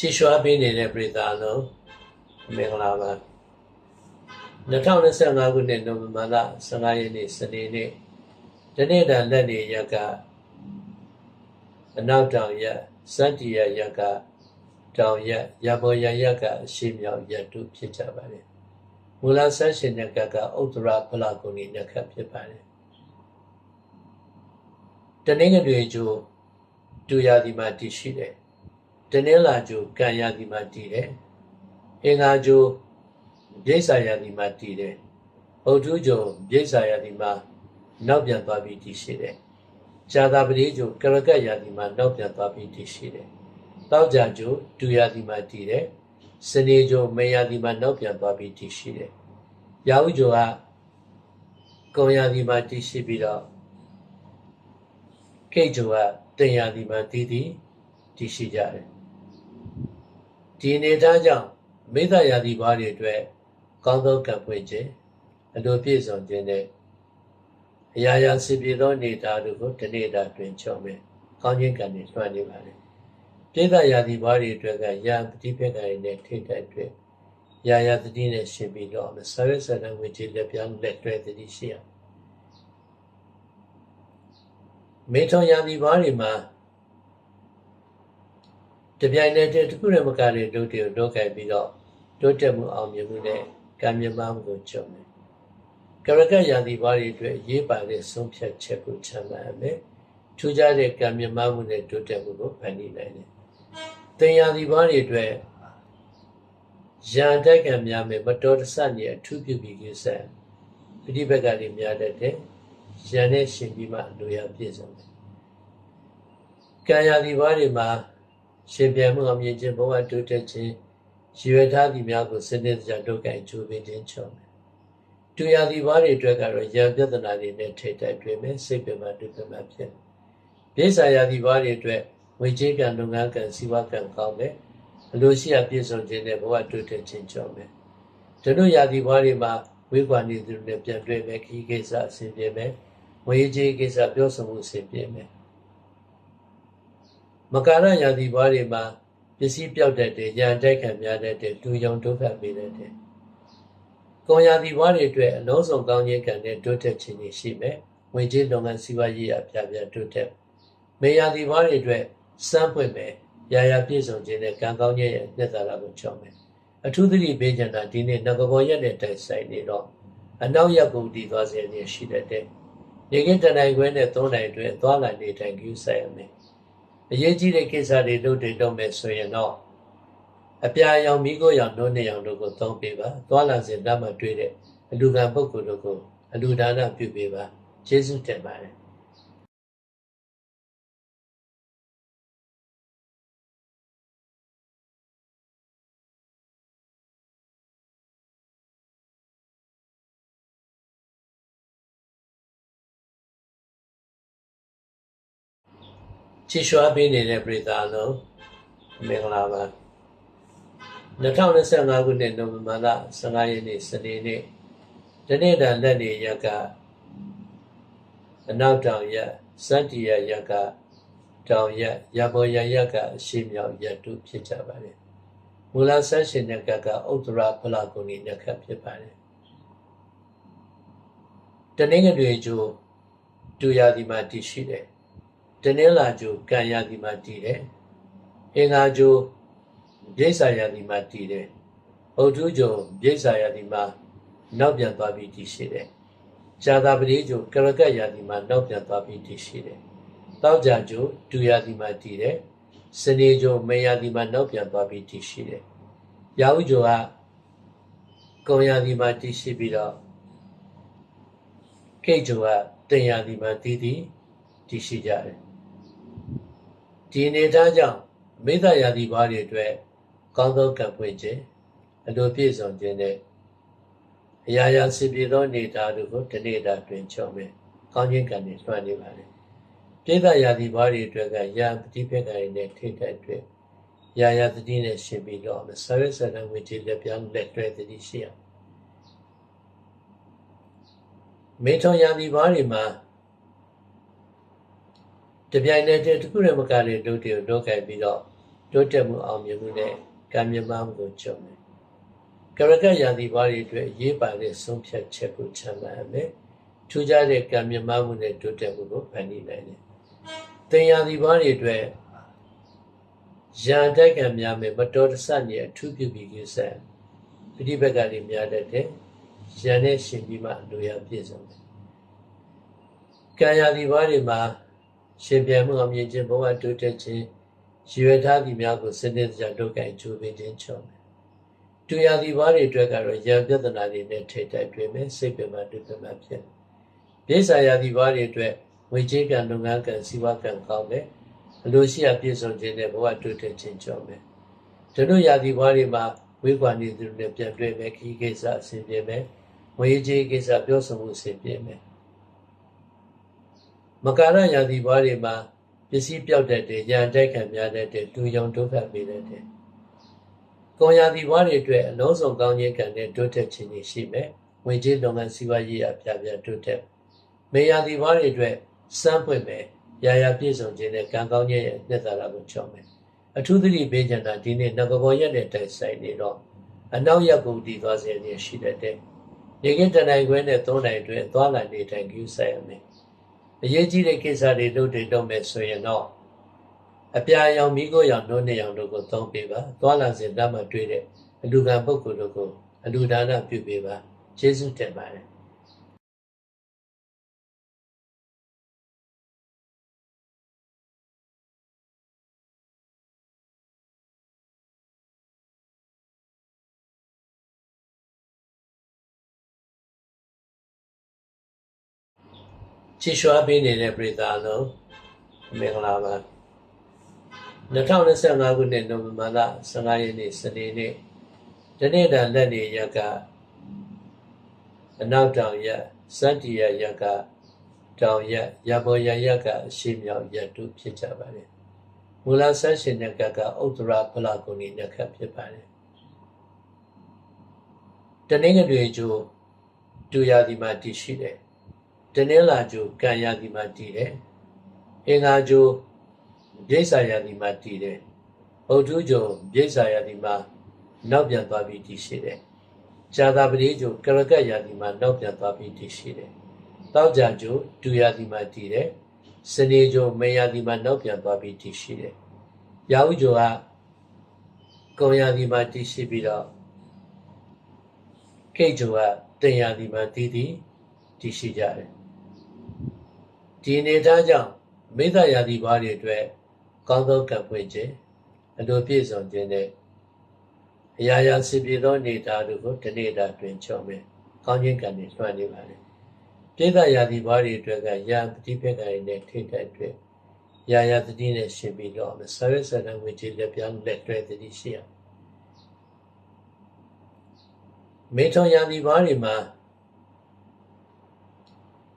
ချီရှွားပေးနေတဲ့ပြည်သားလုံးမင်္ဂလာပါ2025ခုနှစ်နိုဝင်ဘာလ15ရက်နေ့စနေနေ့ဒီနေ့တန်လက်နေရက်ကအနောက်တောင်ရက်စတ္တိယရက်ကတောင်ရက်ရဘောရရက်ကအရှိမြောက်ရက်တုဖြစ်ကြပါတယ်မူလဆက်ရှင်တဲ့ကကဥတ္တရဖလကုဏီနက္ခဖြစ်ပါတယ်တနင်္ဂနွေကျိုးတူရာဒီမှာတည်ရှိတယ် တနင်္လာကျိုးကံရာဒီမှာတည်တယ်အင်္ဂါကျိုးပြိဿာရာဒီမှာတည်တယ်ဗုဒ္ဓကျိုးပြိဿာရာဒီမှာနောက်ပြန်သွားပြီးတည်ရှိတယ်ဇာတာပတိကျိုးကရကတ်ရာဒီမှာနောက်ပြန်သွားပြီးတည်ရှိတယ်တောက်ကြကျိုးတူရာဒီမှာတည်တယ်စနေကျိုးမေရာဒီမှာနောက်ပြန်သွားပြီးတည်ရှိတယ်ရာဟုကျိုးကကုံရာဒီမှာတည်ရှိပြီးတော့ကိတ်ကျိုးကတင်ရာဒီမှာတည်တည်တည်ရှိကြတယ် ဒီအနေထားကြောင့်မိသရာဒီဘာတွေအတွက်ကောင်းသောကံပွင့်ခြင်းအလိုပြည့်စုံခြင်းနဲ့အရာရာစီပြေသောအနေထားတို့ကိုတနေ့တာတွင်ချုံမယ်ကောင်းခြင်းကံတွေလွှမ်းနေပါလေပြိသရာဒီဘာတွေအတွက်ကရာပฏิပက္ခတွေနဲ့ထိတ်တဲ့အတွက်ရာရာတတိနဲ့ရှင်ပြီးတော့မယ်ဆရဆရဝိจิလက်ပြောင်းလက်တွဲတတိရှိအောင်မေထုံရာဒီဘာတွေမှာ တပြိုင်တည်းတည်းတစ်ခုတည်းမကတဲ့ဒုတိယဒုက္ခပြီးတော့တိုးတက်မှုအောင်မြင်မှုနဲ့ကံမြမမှုကိုကြုံတယ်။ကရကရာသီဘာတွေအတွက်ရေးပါတဲ့ဆုံးဖြတ်ချက်ကိုချမှတ်ရမယ်။ထူးခြားတဲ့ကံမြမမှုနဲ့တိုးတက်မှုကိုဖန်တီးနိုင်တယ်။တင်ရာသီဘာတွေအတွက်ရန်တိုက်ကံများမယ်မတော်တဆနေအထူးပြုပြီးကိစ္စပဋိပက္ခတွေများတတ်တယ်။ရန်နဲ့ရှင်ပြီးမှလိုရပြည့်စုံတယ်။ကံရာသီဘာတွေမှာ ရှင်ပြန်မှုအမြင်ချင်းဘဝတိုးတက်ခြင်းရည်ရွယ်ထားသည့်များကိုစနစ်တကျဒုက္ခအကျိုးပေးခြင်းချောမယ်။တူရာသီဘာတွေအတွက်ကတော့ရံပြဿနာတွေနဲ့ထိတ်တိုက်တွေ့မယ်စိတ်ပင်ပန်းဒုက္ခမှဖြစ်မယ်။ပြိဿာရာသီဘာတွေအတွက်ဝိချင်းကံလုပ်ငန်းကံစီဝကံကောင်းမယ်။အလိုရှိအပြည့်စုံခြင်းနဲ့ဘဝတိုးတက်ခြင်းချောမယ်။ဒီလိုရာသီဘာတွေမှာဝိကွာနေသူတွေနဲ့ပြန်တွေ့မယ်ခီးကိစ္စအဆင်ပြေမယ်။ဝေကြီးကိစ္စပြောဆိုမှုအဆင်ပြေမယ်။ မကာရယာတိဘာတွေမှာပစ္စည်းပြောက်တတ်တယ်ရန်တိုက်ခံများတတ်တယ်လူယုံဒုက္ခပေးတတ်တယ်။ကွန်ယာတိဘာတွေအတွက်အလုံးစုံကောင်းခြင်းကံနဲ့တိုးတက်ခြင်းတွေရှိမယ်။ဝင်ကြီးလုပ်ငန်းစီးပွားရေးအပြပြတိုးတက်။မေယာတိဘာတွေအတွက်စမ်းပွင့်မယ်။ရာရာပြည့်စုံခြင်းနဲ့ကံကောင်းခြင်းရဲ့နှစ်သာရကိုချောင်းမယ်။အထူးသတိပေးကြတာဒီနေ့ငကဘောရက်နဲ့တိုက်ဆိုင်နေတော့အနောက်ရက်ကိုတည်သွားစေခြင်းရှိတတ်တယ်။နေကင်းတနိုင်ခွဲနဲ့သုံးနိုင်အတွင်းသွားလာနေထိုင်ကြည့်ဆိုင်ရမယ်။ အရေးကြီးတဲ့ကိစ္စတွေလုပ်တွေလုပ်မယ်ဆိုရင်တော့အပြာရောင်မိကိုရောင်နှုတ်နှစ်ရောင်တို့ကိုသုံးပေးပါသွားလာစဉ်တတ်မှတွေ့တဲ့အလူကံပုဂ္ဂိုလ်တို့ကိုအလူဒါနပြုပေးပါယေရှုတင်ပါတယ် ချီရှွားပေးနေတဲ့ပြည်သားလုံးမင်္ဂလာပါ2025ခုနှစ်နိုဝင်ဘာလ15ရက်နေ့စနေနေ့ဒီနေ့တန်လက်နေရက်ကအနောက်တောင်ရက်စတ္တိယရက်ကတောင်ရက်ရဘောရရက်ကအရှိမြောက်ရက်တုဖြစ်ကြပါတယ်မူလဆက်ရှင်တဲ့ကကဥတ္တရဖလကုဏီနက္ခဖြစ်ပါတယ်တနင်္ဂနွေကျိုးတူရာဒီမှာတည်ရှိတယ် တနင်္လာကျိုးကံရာသီမှာတည်တယ်အင်္ဂါကျိုးပြိဿာရာသီမှာတည်တယ်ဗုဒ္ဓကျိုးပြိဿာရာသီမှာနောက်ပြန်သွားပြီးတည်ရှိတယ်ဇာတာပတိကျိုးကရကတ်ရာသီမှာနောက်ပြန်သွားပြီးတည်ရှိတယ်တောက်ကြကျိုးဒူရာသီမှာတည်တယ်စနေကျိုးမေရာသီမှာနောက်ပြန်သွားပြီးတည်ရှိတယ်ရာဟုကျိုးကကုံရာသီမှာတည်ရှိပြီးတော့ကိတ်ကျိုးကတင်ရာသီမှာတည်တည်တည်ရှိကြတယ် ဒီအနေထားကြောင့်မိသရာသီဘာတွေအတွက်ကောင်းသောကံပွင့်ခြင်းအလိုပြည့်စုံခြင်းနဲ့အရာရာစီပြေသောအနေထားတို့ကိုတနေ့တာတွင်ချုံမယ်ကောင်းခြင်းကံတွေလွှမ်းနေပါလေပြိဿရာသီဘာတွေအတွက်ကရာပฏิပက္ခတွေနဲ့ထိတဲ့အတွက်ရာရာတတိနဲ့ရှင်ပြီးတော့မယ်ဆရဆရဝိจิလက်ပြောင်းလက်တွဲတတိရှိအောင်မေထုံရာသီဘာတွေမှာ တပြိုင်တည်းတစ်ခုတည်းမကတဲ့ဒုတိယဒုက္ခပြီးတော့တိုးတက်မှုအောင်မြင်မှုနဲ့ကံမြမမှုကိုကြုံတယ်ကရကရာသီဘာတွေအတွက်ရေးပါတဲ့ဆုံးဖြတ်ချက်ကိုချမှတ်ရမယ်ထူးခြားတဲ့ကံမြမမှုနဲ့တိုးတက်မှုကိုဖန်တီးနိုင်တယ်သင်ရာသီဘာတွေအတွက်ရန်တိုက်ကံများမယ်မတော်တဆနေအထူးပြုပြီးကိစ္စပဋိပက္ခတွေများတတ်တယ်ရန်နဲ့ရှင်ပြီးမှလိုရပြည့်စုံတယ်ကံရာသီဘာတွေမှာ ရှင်ပြန်မှုအမြင်ချင်းဘဝတိုးတက်ခြင်းရည်ရွယ်ထားသည့်များကိုစနစ်တကျဒုက္ခကျိုးပင်ခြင်းချောမယ်တူရာသီဘာတွေအတွက်ကတော့ရန်ပြဿနာတွေနဲ့ထိတ်တိုက်တွေ့မယ်စိတ်ပင်ပန်းဒုက္ခမှဖြစ်တယ်ပြေစာရာသီဘာတွေအတွက်ဝေချင်းကံလုပ်ငန်းကံစီးပွားကံကောင်းတယ်အလိုရှိအပြည့်စုံခြင်းနဲ့ဘဝတိုးတက်ခြင်းကြောင့်ပဲဒီလိုရာသီဘွားတွေမှာဝိကွာနေသူတွေနဲ့ပြန်တွေ့မယ်ခီးကိစ္စအဆင်ပြေမယ်ဝေကြီးကိစ္စပြောဆိုမှုအဆင်ပြေမယ် မကာရရာသီဘွားတွေမှာပစ္စည်းပြောက်တတ်တယ်ရန်တိုက်ခံများတတ်တယ်တူယုံဒုက္ခပေးတတ်တယ်ကောရာသီဘွားတွေအတွက်အလုံးစုံကောင်းခြင်းကံနဲ့တိုးတက်ခြင်းတွေရှိမယ်ဝေကြီးလုပ်ငန်းစီးပွားရေးအပြပြတိုးတက်မေယာသီဘွားတွေအတွက်စမ်းပွင့်မယ်ရာရာပြည့်စုံခြင်းနဲ့ကံကောင်းခြင်းရဲ့နှစ်သာရကိုချောင်းမယ်အထူးသတိပေးကြတာဒီနေ့ငကဘောရက်နဲ့တိုက်ဆိုင်နေတော့အနောက်ရက်ကိုတည်သွားစေခြင်းရှိတတ်တဲ့နေကင်းတနိုင်ခွဲနဲ့သုံးနိုင်အတွင်းသွားလာနေတိုင်းကျူးဆိုင်ရမယ် အရေးကြီးတဲ့ကိစ္စတွေလုပ်တွေလုပ်မယ်ဆိုရင်တော့အပြာရောင်မိကိုရောင်နှုတ်နဲ့ရောင်တို့ကိုသုံးပေးပါသွားလာစဉ်တတ်မှတွေ့တဲ့အလူကံပုဂ္ဂိုလ်တို့ကိုအလူဒါနပြုပေးပါကျေးဇူးတင်ပါတယ် ချီရွှာပေးနေတဲ့ပြည်သားလုံးမင်္ဂလာပါ2025ခုနှစ်နိုဝင်ဘာလ15ရက်နေ့စနေနေ့တနေ့တာလက်နေရက်ကအနောက်တောင်ရက်စတ္တိယရက်ကတောင်ရက်ရဘောရရက်ကအရှိမြောက်ရက်တို့ဖြစ်ကြပါတယ်မူလဆက်ရှင်တဲ့ကကဥဒ္ဒရာဖလာကုဏီနက္ခဖြစ်ပါတယ်တနင်္ဂနွေကျိုးတူရာဒီမှာတည်ရှိတယ် တနင်္လာကျိုးကံရာဒီမှာတည်တယ်အင်္ဂါကျိုးဒိဋ္ဌာရာဒီမှာတည်တယ်ဗုဒ္ဓကျိုးဒိဋ္ဌာရာဒီမှာနောက်ပြန်သွားပြီးတည်ရှိတယ်ဇာတာပတိကျိုးကရကတ်ရာဒီမှာနောက်ပြန်သွားပြီးတည်ရှိတယ်တောက်ကြကျိုးဒူရာဒီမှာတည်တယ်စနေကျိုးမေရာဒီမှာနောက်ပြန်သွားပြီးတည်ရှိတယ်ရာဟုကျိုးကကုံရာဒီမှာတည်ရှိပြီးတော့ကိတ်ကျိုးကတင်ရာဒီမှာတည်တည်တည်ရှိကြတယ် ဒီအနေထားကြောင့်မိသရာသီဘာတွေအတွက်ကောင်းသောကံပွင့်ခြင်းအလိုပြည့်စုံခြင်းနဲ့အရာရာစီပြေသောနေသားတို့ကိုဒီနေ့တာတွင်ချောမယ်ကောင်းခြင်းကံတွေလွှမ်းနေပါလေပြိဿရာသီဘာတွေအတွက်ကရာပฏิပက္ခတွေနဲ့ထိတဲ့အတွက်ရာရာတတိနဲ့ရှင်ပြီးတော့မယ်ဆရဆရဝိจิလက်ပြောင်းလက်တွဲတတိရှိရမေထုံရာသီဘာတွေမှာ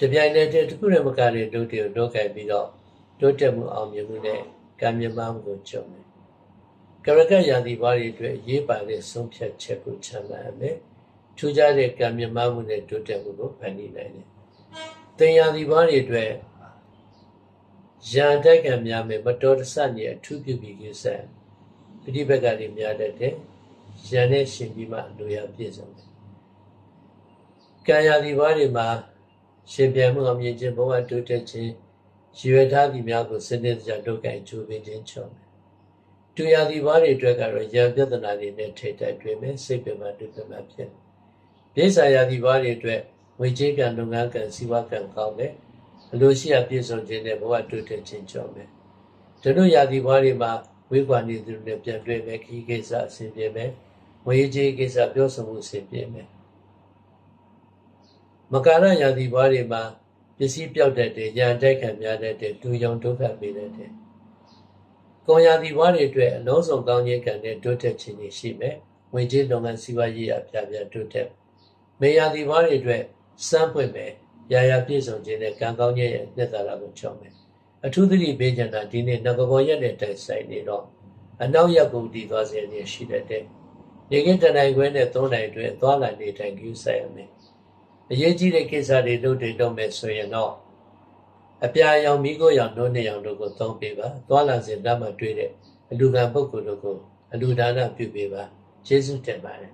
တပြိုင်တည်းတခုနဲ့မကတဲ့ဒုတိယဒုက္ခပြီးတော့တိုးတက်မှုအောင်မြင်မှုနဲ့ကံမြမမှုကိုကြုံတယ်ကရကရာသီဘာတွေအတွက်ရေးပါတဲ့ဆုံးဖြတ်ချက်ကိုချမှတ်ရမယ်ထူးခြားတဲ့ကံမြမမှုနဲ့တိုးတက်မှုကိုဖန်တီးနိုင်တယ်သင်ရာသီဘာတွေအတွက်ရန်တိုက်ကံများမယ်မတော်တဆနေအထူးပြုပြီးကိစ္စပဋိပက္ခတွေများတတ်တယ်ရန်နဲ့ရှင်ပြီးမှလိုရပြည့်စုံတယ်ကံရာသီဘာတွေမှာ ရှင်ပြန်မှုအမြင်ချင်းဘဝတိုးတက်ခြင်းရည်ရွယ်ထားသည့်များကိုစနစ်တကျဒုက္ခကျိုးပင်ခြင်းချောမယ်။တူရာသီဘာတွေအတွက်ကတော့ရံပြဿနာတွေနဲ့ထိတ်တိုက်တွေ့မယ်စိတ်ပင်ပန်းဒုက္ခမှဖြစ်။ပြေစာရာသီဘာတွေအတွက်ငွေကြေးကံလုပ်ငန်းကံစီးပွားကံကောင်းတယ်။အလိုရှိအပြည့်စုံခြင်းနဲ့ဘဝတိုးတက်ခြင်းချောမယ်။ဒီလိုရာသီဘာတွေမှာဝိကွာနေသူတွေနဲ့ပြန်တွေ့မယ်ခီးကိစ္စအဆင်ပြေမယ်။ငွေကြေးကိစ္စပြောဆိုမှုအဆင်ပြေမယ်။ မကာရရာသီဘွားတွေမှာပစ္စည်းပြောက်တတ်တယ်ရန်တိုက်ခံများတတ်တယ်ဒူယုံဒုက္ခပေးတတ်တယ်။ကွန်ရာသီဘွားတွေအတွက်အလုံးစုံကောင်းခြင်းကံနဲ့တိုးတက်ခြင်းတွေရှိမယ်။ဝင်ကြီးလုပ်ငန်းစီးပွားရေးအပြပြတိုးတက်။မေရာသီဘွားတွေအတွက်စမ်းပွင့်မယ်။ရာရာပြည့်စုံခြင်းနဲ့ကံကောင်းခြင်းရဲ့နှစ်သာရကိုချောင်းမယ်။အထူးသတိပေးကြတာဒီနေ့ငကဘောရက်နဲ့တိုက်ဆိုင်နေတော့အနောက်ရက်ကိုတည်သွားစေခြင်းရှိတတ်တယ်။နေကင်းတနိုင်ခွဲနဲ့သုံးနိုင်အတွင်းသွားလာနေတိုင်းကျူးဆိုင်ရမယ်။ အရေးကြီးတဲ့ကိစ္စတွေလုပ်တွေလုပ်မယ်ဆိုရင်တော့အပြာရောင်မိကိုရောင်နှုတ်နှစ်ရောင်တို့ကိုသုံးပေးပါသွားလာစဉ်တတ်မှတွေ့တဲ့အလူကံပုဂ္ဂိုလ်တို့ကိုအလူဒါနပြုပေးပါကျေးဇူးတင်ပါတယ်